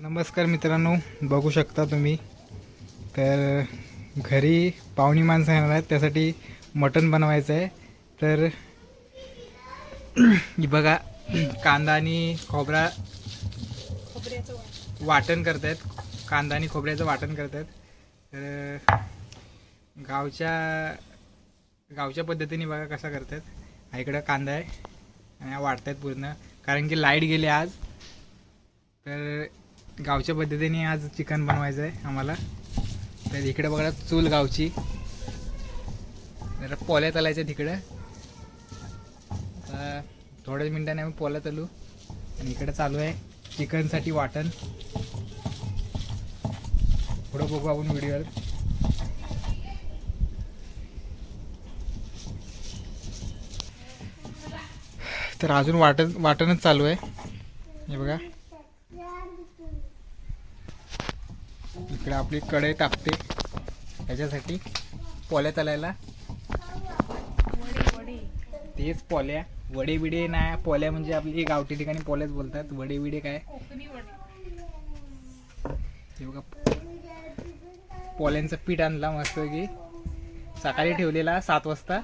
नमस्कार मित्रांनो बघू शकता तुम्ही. तर घरी पाहुणी माणसं येणार आहेत त्यासाठी मटण बनवायचं आहे. तर बघा कांदा आणि खोबरा वाटण करतायत. कांदा आणि खोबऱ्याचं वाटण करतायत. तर गावच्या गावच्या पद्धतीने बघा कसा करतात इकडं कांदा आहे. आणि वाटत आहेत पूर्ण. कारण की लाइट गेली आज. तर गावच्या पद्धतीने आज चिकन बनवायचं आहे आम्हाला. तर इकडे बघा चूल गावची. जरा पोल्या तलायच्या तिकडं. आता थोड्याच मिनटाने आम्ही पोल्या तलू. आणि इकडं चालू आहे चिकनसाठी वाटण. पुढं बघू आपण व्हिडिओ तर अजून वाटण वाटणच चालू आहे. हे बघा. इकडे आपली कढई तापते. त्याच्यासाठी पोल्या तलायला तेच पोल्या. वडे बिडे नाही पोल्या म्हणजे आपली गावठी ठिकाणी पोल्याच बोलतात. वडे बिडे काय? हे बघा पोल्यांचं पीठ आणला मस्त की सकाळी ठेवलेला सात वाजता.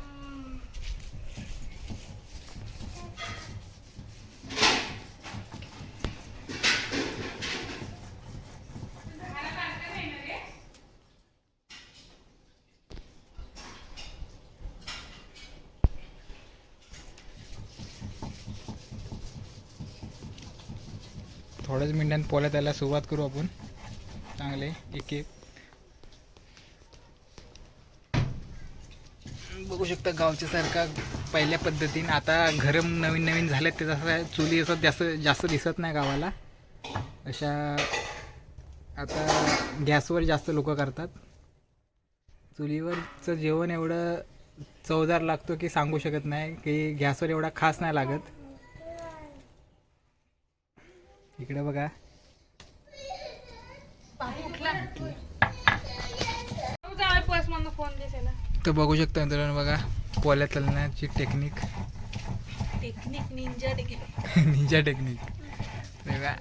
थोड्याच मिनिटांनी पोल्या त्याला सुरुवात करू आपण. चांगले एक एक. बघू शकता गावच्या सारखा पहिल्या पद्धतीने. आता घरं नवीन नवीन झालेत ते जसं चुली असं जास्त जास्त दिसत नाही गावाला. अशा आता गॅसवर जास्त लोक करतात. चुलीवरचं जेवण एवढं चवदार लागतो की सांगू शकत नाही की गॅसवर एवढा खास नाही लागत. इकडे बघा. तर बघू शकता मित्रांनो बघा पोल्या चालण्याची technique technique ninja technique ninja technique बघा.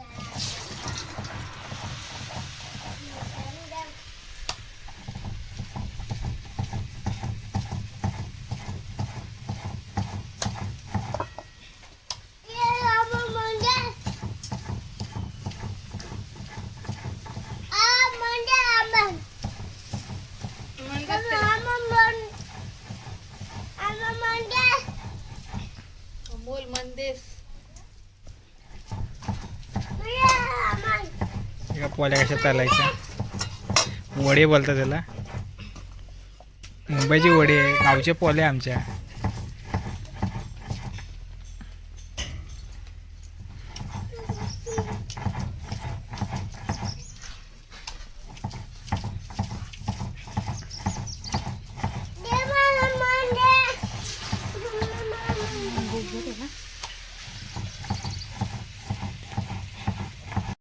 का पोल्या कशा चालायच्या? वडे बोलतात त्याला. मुंबईचे वडे गावचे पोल्या आमच्या.